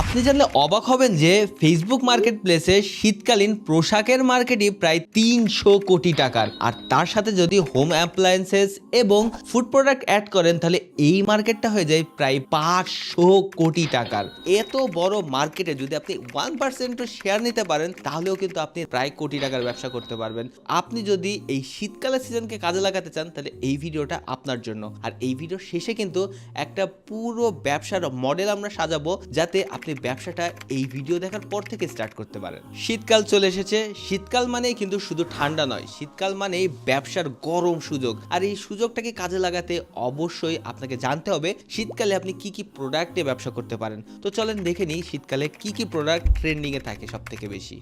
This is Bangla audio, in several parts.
আপনি জানলে অবাক হবেন যে ফেসবুক মার্কেট প্লেসে শীতকালীন পোশাকের মার্কেটই প্রায় তিনশো কোটি টাকার। আর তার সাথে যদি হোম অ্যাপ্লায়েন্সেস এবং ফুড প্রোডাক্ট অ্যাড করেন, তাহলে এই মার্কেটটা হয়ে যায় প্রায় পাঁচশো কোটি টাকার। এত বড় মার্কেটে যদি আপনি ওয়ান পার্সেন্টও শেয়ার নিতে পারেন, তাহলেও কিন্তু আপনি প্রায় কোটি টাকার ব্যবসা করতে পারবেন। আপনি যদি এই শীতকালের সিজনকে কাজে লাগাতে চান, তাহলে এই ভিডিওটা আপনার জন্য। আর এই ভিডিও শেষে কিন্তু একটা পুরো ব্যবসার মডেল আমরা সাজাবো, যাতে আপনি ব্যবসাটা এই ভিডিও দেখার পর থেকে স্টার্ট করতে পারেন। শীতকাল চলে এসেছে। শীতকাল মানেই কিন্তু শুধু ঠান্ডা নয়। শীতকাল মানেই ব্যবসার গরম সুযোগ। আর এই সুযোগটাকে কাজে লাগাতে অবশ্যই আপনাকে জানতে হবে, শীতকালে আপনি কি কি প্রোডাক্টে ব্যবসা করতে পারেন। তো চলেন দেখে নিই শীতকালে কি কি প্রোডাক্ট ট্রেন্ডিংয়ে থাকে সব থেকে বেশি।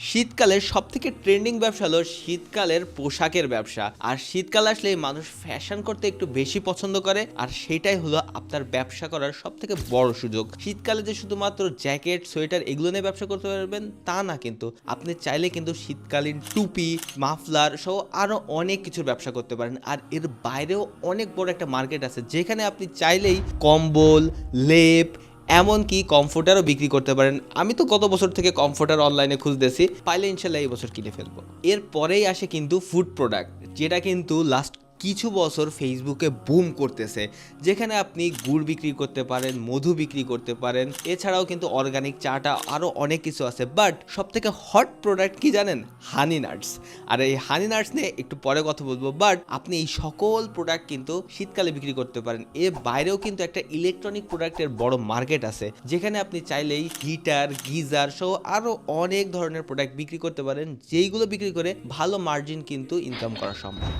শীতকালের সব থেকে ট্রেন্ডিং ব্যবসা হলো শীতকালের পোশাকের ব্যবসা। আর শীতকাল আসলে মানুষ ফ্যাশন করতে একটু বেশি পছন্দ করে, আর সেটাই হলো আপনার ব্যবসা করার সব থেকে বড় সুযোগ। শীতকালে যে শুধুমাত্র জ্যাকেট সোয়েটার এগুলো নিয়ে ব্যবসা করতে পারবেন, তা না কিন্তু। আপনি চাইলে কিন্তু শীতকালীন টুপি মাফলার সহ আরও অনেক কিছুর ব্যবসা করতে পারেন। আর এর বাইরেও অনেক বড় একটা মার্কেট আছে, যেখানে আপনি চাইলেই কম্বল, লেপ এমনকি কমফোর্টারও বিক্রি করতে পারেন? আমি তো গত বছর থেকে কমফোর্টার অনলাইনে খুঁজতেছি পাইলে ইনশাল্লাহ এই বছর কিনে ফেলব। এরপরেই আসে কিন্তু ফুড প্রোডাক্ট যেটা কিন্তু লাস্ট কিছু বছর ফেসবুকে বুম করতেছে, যেখানে আপনি গুড় বিক্রি করতে পারেন, মধু বিক্রি করতে পারেন, এছাড়াও কিন্তু অর্গানিক চাটা আরও অনেক কিছু আছে বাট সব থেকে হট প্রোডাক্ট কি জানেন? হানি নাটস আর এই হানি নাটস নিয়ে একটু পরে কথা বলব বাট আপনি এই সকল প্রোডাক্ট কিন্তু শীতকালে বিক্রি করতে পারেন। এর বাইরেও কিন্তু একটা ইলেকট্রনিক প্রোডাক্টের বড় মার্কেট আছে, যেখানে আপনি চাইলেই হিটার গিজার সহ আরও অনেক ধরনের প্রোডাক্ট বিক্রি করতে পারেন, যেইগুলো বিক্রি করে ভালো মার্জিন কিন্তু ইনকাম করা সম্ভব।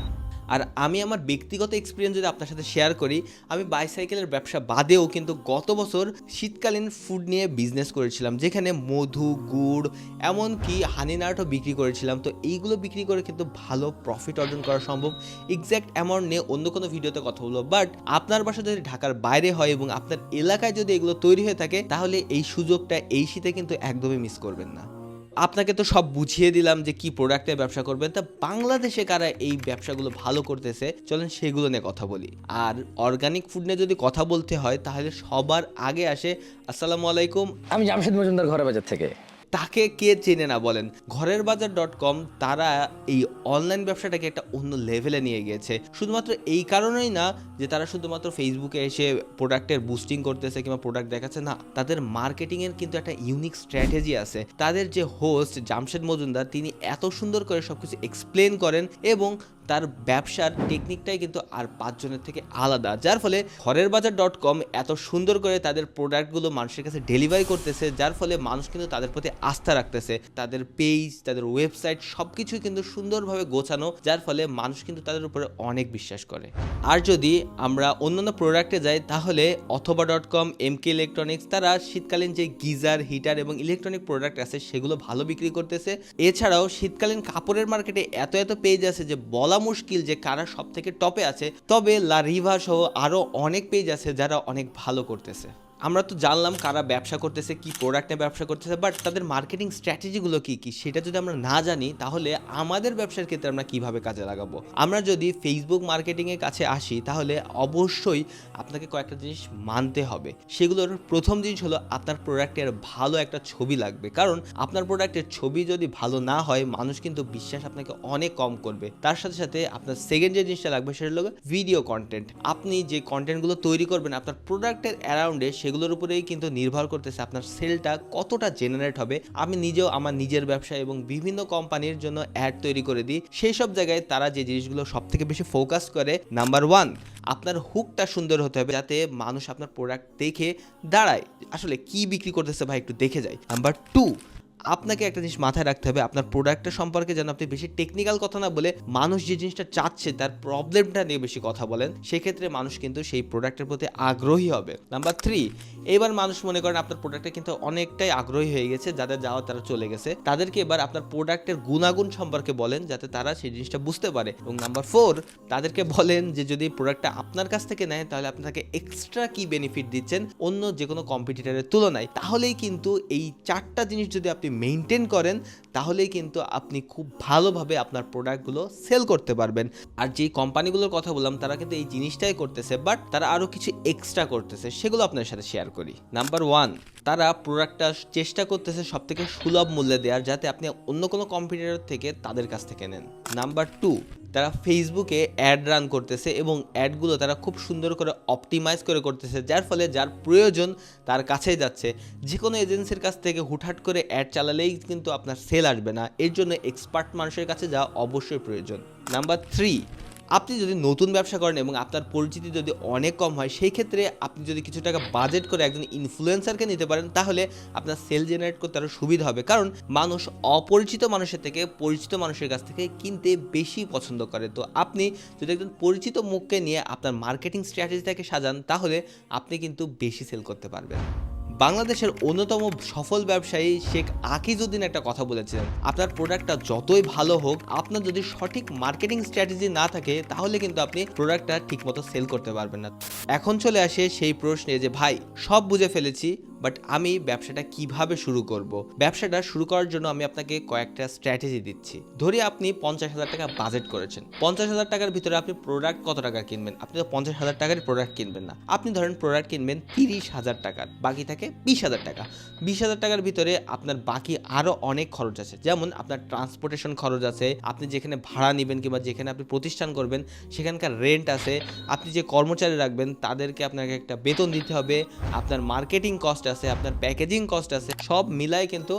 আর আমি আমার ব্যক্তিগত এক্সপিরিয়েন্স যদি আপনার সাথে শেয়ার করি, আমি বাইসাইকেলের ব্যবসা বাদেও কিন্তু গত বছর শীতকালীন ফুড নিয়ে বিজনেস করেছিলাম, যেখানে মধু, গুড়, এমনকি হানিনাটও বিক্রি করেছিলাম। তো এইগুলো বিক্রি করে কিন্তু ভালো প্রফিট অর্জন করা সম্ভব। এক্স্যাক্ট অ্যামাউন্ট নিয়ে অন্য কোনো ভিডিওতে কথা বলব। বাট আপনার বাসা যদি ঢাকার বাইরে হয় এবং আপনার এলাকায় যদি এগুলো তৈরি হয়ে থাকে, তাহলে এই সুযোগটা এই শীতে কিন্তু একদমই মিস করবেন না। আপনাকে তো সব বুঝিয়ে দিলাম যে কি প্রোডাক্টে ব্যবসা করবেন। তা বাংলাদেশে কারা এই ব্যবসাগুলো ভালো করতেছে? চলেন সেগুলো নিয়ে কথা বলি। আর অর্গানিক ফুড নিয়ে যদি কথা বলতে হয়, তাহলে সবার আগে আসে, আসসালামু আলাইকুম। আমি জামশেদ মজুমদার ঘরে বাজার থেকে। তাকে কে চেনে না বলেন? ঘরের বাজার ডট কম তারা এই অনলাইন ব্যবসাটাকে একটা অন্য লেভেলে নিয়ে গিয়েছে। শুধুমাত্র এই কারণেই না যে তারা শুধুমাত্র ফেসবুকে এসে প্রোডাক্টের বুস্টিং করতেছে কিংবা প্রোডাক্ট দেখাচ্ছে, না, তাদের মার্কেটিংয়ের কিন্তু একটা ইউনিক স্ট্র্যাটেজি আছে। তাদের যে হোস্ট জামশেদ মজুমদার তিনি এত সুন্দর করে সবকিছু এক্সপ্লেন করেন এবং তার ব্যবসার টেকনিকটাই কিন্তু আর পাঁচজনের থেকে আলাদা। যার ফলে ঘরের বাজার ডট কম এত সুন্দর করে তাদের প্রোডাক্টগুলো মানুষের কাছে ডেলিভারি করতেছে, যার ফলে মানুষ কিন্তু তাদের প্রতি আস্থা রাখতেছে। তাদের পেজ তাদের ওয়েবসাইট সব কিছুই কিন্তু সুন্দরভাবে গোছানো, যার ফলে মানুষ কিন্তু তাদের উপরে অনেক বিশ্বাস করে। আর যদি আমরা অন্যান্য প্রোডাক্টে যাই, তাহলে অথবা dot com M K electronics তারা শীতকালীন যে গিজার হিটার এবং ইলেকট্রনিক প্রোডাক্ট আছে, সেগুলো ভালো বিক্রি করতেছে। এছাড়াও শীতকালীন কাপড়ের মার্কেটে এত এত পেজ আছে যে বলা মুশকিল যে কারা সব থেকে টপে আছে, তবে লা রিভা সহ আরও অনেক পেজ আছে যারা অনেক ভালো করতেছে। আমরা তো জানলাম কারা ব্যবসা করতেছে, কি প্রোডাক্ট নিয়ে ব্যবসা করতেছে বাট তাদের মার্কেটিং স্ট্র্যাটেজিগুলো কি কি সেটা যদি আমরা না জানি, তাহলে আমাদের ব্যবসার ক্ষেত্রে আমরা কীভাবে কাজে লাগাবো? আমরা যদি ফেসবুক মার্কেটিংয়ের কাছে আসি, তাহলে অবশ্যই আপনাকে কয়েকটা জিনিস মানতে হবে। সেগুলোর প্রথম জিনিস হলো আপনার প্রোডাক্টের ভালো একটা ছবি লাগবে। কারণ আপনার প্রোডাক্টের ছবি যদি ভালো না হয়, মানুষ কিন্তু বিশ্বাস আপনাকে অনেক কম করবে। তার সাথে সাথে আপনার সেকেন্ড যে জিনিসটা লাগবে, সেটা হলো ভিডিও কন্টেন্ট আপনি যে কন্টেন্টগুলো তৈরি করবেন, আপনার প্রোডাক্টের অ্যারাউন্ডে সেগুলোর উপরেই কিন্তু নির্ভর করতেছে আপনার সেলটা কতটা জেনারেট হবে। আমি নিজেও আমার নিজের ব্যবসা এবং বিভিন্ন কোম্পানির জন্য অ্যাড তৈরি করে দিই। সেই সব জায়গায় তারা যে জিনিসগুলো সব থেকে বেশি ফোকাস করে নাম্বার ওয়ান আপনার হুকটা সুন্দর হতে হবে যাতে মানুষ আপনার প্রোডাক্ট দেখে দাঁড়ায়। আসলে কি বিক্রি করতেছে ভাই একটু দেখে যায় নাম্বার টু আপনাকে একটা জিনিস মাথায় রাখতে হবে, আপনার প্রোডাক্টের সম্পর্কে যেন আপনি বেশি টেকনিক্যাল কথা না বলে মানুষ যে জিনিসটা চাচ্ছে তার প্রবলেমটা নিয়ে বেশি কথা বলেন, সেক্ষেত্রে মানুষ কিন্তু সেই প্রোডাক্টের প্রতি আগ্রহী হবে। নাম্বার থ্রি এবার মানুষ মনে করেন আপনার প্রোডাক্টে কিন্তু অনেকটাই আগ্রহী হয়ে গেছে, যাদের যাওয়া তারা চলে গেছে। তাদেরকে এবার আপনার প্রোডাক্টের গুণাগুণ সম্পর্কে বলেন, যাতে তারা সেই জিনিসটা বুঝতে পারে। এবং নাম্বার ফোর তাদেরকে বলেন যে যদি প্রোডাক্টটা আপনার কাছ থেকে নেয়, তাহলে আপনাকে এক্সট্রা কি বেনিফিট দিচ্ছেন অন্য যে কোনো কম্পিটিটারের তুলনায়, তাহলেই কিন্তু এই চারটা জিনিস যদি আপনি মেনটেন করেন তাহলেই কিন্তু আপনি খুব ভালোভাবে আপনার প্রোডাক্টগুলো সেল করতে পারবেন। আর যেই কোম্পানিগুলোর কথা বললাম, তারা কিন্তু এই জিনিসটাই করতেছে বাট তারা আরও কিছু এক্সট্রা করতেছে, সেগুলো আপনার সাথে শেয়ার করি। নাম্বার ওয়ান তারা প্রোডাক্টটা চেষ্টা করতেছে সব থেকে সুলভ মূল্যে দেওয়ার যাতে আপনি অন্য কোনো কম্পিউটার থেকে তাদের কাছ থেকে নেন। নাম্বার টু তারা ফেসবুকে অ্যাড রান করতেছে এবং অ্যাডগুলো তারা খুব সুন্দর করে অপটিমাইজ করে করতেছে, যার ফলে যার প্রয়োজন তার কাছেই যাচ্ছে। যে কোনো এজেন্সির কাছ থেকে হুটহাট করে অ্যাড চালালেই কিন্তু আপনার সেল আসবে না। এর জন্য এক্সপার্ট মানুষের কাছে যাওয়া অবশ্যই প্রয়োজন। নাম্বার থ্রি আপনি যদি নতুন ব্যবসা করেন এবং আপনার পরিচিতি যদি অনেক কম হয়, সেই ক্ষেত্রে আপনি যদি কিছু টাকা বাজেট করে একজন ইনফ্লুয়েন্সারকে নিতে পারেন, তাহলে আপনার সেল জেনারেট করতে আরও সুবিধা হবে। কারণ মানুষ অপরিচিত মানুষের থেকে, পরিচিত মানুষের কাছ থেকে কিনতে বেশি পছন্দ করে। তো আপনি যদি একজন পরিচিত মুখকে নিয়ে আপনার মার্কেটিং স্ট্র্যাটেজিটাকে সাজান, তাহলে আপনি কিন্তু বেশি সেল করতে পারবেন। বাংলাদেশের অন্যতম সফল ব্যবসায়ী শেখ আকিজউদ্দিন একটা কথা বলেছিলেন আপনার প্রোডাক্টটা যতই ভালো হোক, আপনার যদি সঠিক মার্কেটিং স্ট্র্যাটেজি না থাকে, তাহলে কিন্তু আপনি প্রোডাক্টটা ঠিকমতো সেল করতে পারবেন না। এখন চলে আসে সেই প্রশ্নে যে, ভাই, সব বুঝে ফেলেছি বাট আমি ব্যবসাটা কীভাবে শুরু করব? ব্যবসাটা শুরু করার জন্য আমি আপনাকে কয়েকটা স্ট্র্যাটেজি দিচ্ছি। ধরি আপনি পঞ্চাশ হাজার টাকা বাজেট করেছেন। পঞ্চাশ হাজার টাকার ভিতরে আপনি প্রোডাক্ট কত টাকা কিনবেন? আপনি তো পঞ্চাশ হাজার টাকার প্রোডাক্ট কিনবেন না। আপনি ধরেন প্রোডাক্ট কিনবেন তিরিশ হাজার টাকার বাকি থাকে বিশ হাজার টাকা। বিশ হাজার টাকার ভিতরে আপনার বাকি আরও অনেক খরচ আছে। যেমন আপনার ট্রান্সপোর্টেশন খরচ আছে, আপনি যেখানে ভাড়া নেবেন কিংবা যেখানে আপনি প্রতিষ্ঠান করবেন, সেখানকার রেন্ট আছে। আপনি যে কর্মচারী রাখবেন, তাদেরকে আপনাকে একটা বেতন দিতে হবে। আপনার মার্কেটিং কস্ট আছে আপনার প্যাকেজিং কস্ট আছে সব মিলাই কিন্তু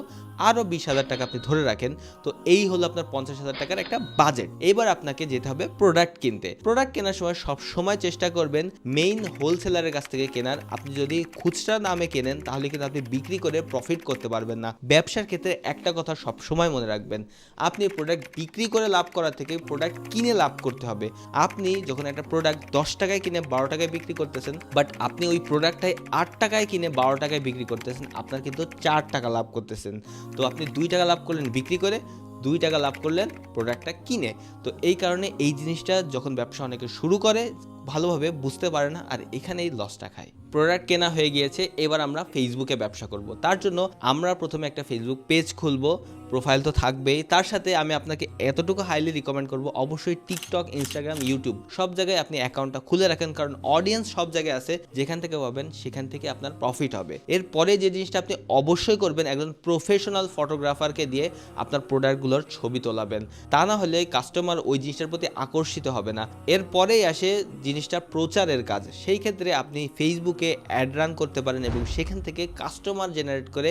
আরও বিশ হাজার টাকা আপনি ধরে রাখেন। তো এই হলো আপনার পঞ্চাশ হাজার টাকার একটা বাজেট এবার আপনাকে যেতে হবে প্রোডাক্ট কিনতে। প্রোডাক্ট কেনার সময় সব সময় চেষ্টা করবেন মেইন হোলসেলারের কাছ থেকে কেনার। আপনি যদি খুচরা দামে কেনেন, তাহলে কিন্তু আপনি বিক্রি করে প্রফিট করতে পারবেন না। ব্যবসার ক্ষেত্রে একটা কথা সব সময় মনে রাখবেন, আপনি প্রোডাক্ট বিক্রি করে লাভ করার থেকে প্রোডাক্ট কিনে লাভ করতে হবে। আপনি যখন একটা প্রোডাক্ট দশ টাকায় কিনে বারো টাকায় বিক্রি করতেছেন বাট আপনি ওই প্রোডাক্টটাই আট টাকায় কিনে বারো টাকায় বিক্রি করতেছেন, আপনার কিন্তু চার টাকা লাভ করতেছেন। তো আপনি দুই টাকা লাভ করলেন বিক্রি করে, দুই টাকা লাভ করলেন প্রোডাক্টটা কিনে। তো এই কারণে এই জিনিসটা যখন ব্যবসা অনেকে শুরু করে, ভালোভাবে বুঝতে পারে না আর এখানেই লসটা খায়। প্রোডাক্ট কেনা হয়ে গিয়েছে, এবার আমরা ফেসবুকে ব্যবসা করব। তার জন্য আমরা প্রথমে একটা ফেসবুক পেজ খুলবো। প্রোফাইল তো থাকবেই। তার সাথে আমি আপনাকে এতটুকু হাইলি রিকমেন্ড করব, অবশ্যই টিকটক ইনস্টাগ্রাম ইউটিউব সব জায়গায় আপনি অ্যাকাউন্টটা খুলে রাখেন, কারণ অডিয়েন্স সব জায়গায় আছে, যেখান থেকে পাবেন, সেখান থেকে আপনার প্রফিট হবে। এরপরে যে জিনিসটা আপনি অবশ্যই করবেন, একজন প্রফেশনাল ফটোগ্রাফারকে দিয়ে আপনার প্রোডাক্টগুলোর ছবি তোলাবেন। তা না হলে কাস্টমার ওই জিনিসটার প্রতি আকর্ষিত হবে না। এরপরেই আসে জিনিসটা প্রচারের কাজ। সেই ক্ষেত্রে আপনি ফেসবুকে অ্যাড রান করতে পারেন এবং সেখান থেকে কাস্টমার জেনারেট করে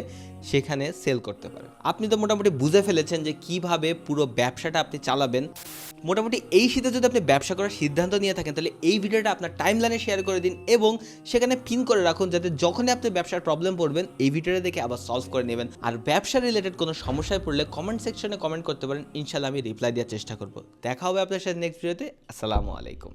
সেখানে সেল করতে পারেন। আপনি তো মোটামুটি বুঝে ফেলেছেন যে কীভাবে পুরো ব্যবসাটা আপনি চালাবেন। মোটামুটি এই শীতে যদি আপনি ব্যবসা করার সিদ্ধান্ত নিয়ে থাকেন, তাহলে এই ভিডিওটা আপনার টাইম লাইনে শেয়ার করে দিন এবং সেখানে পিন করে রাখুন যাতে যখনই আপনি ব্যবসার প্রবলেম পড়বেন এই ভিডিওটা দেখে আবার সলভ করে নেবেন। আর ব্যবসা রিলেটেড কোনো সমস্যায় পড়লে কমেন্ট সেকশনে কমেন্ট করতে পারেন। ইনশাল্লাহ আমি রিপ্লাই দেওয়ার চেষ্টা করব। দেখা হবে আপনার সাথে নেক্সট ভিডিওতে আসসালামু আলাইকুম।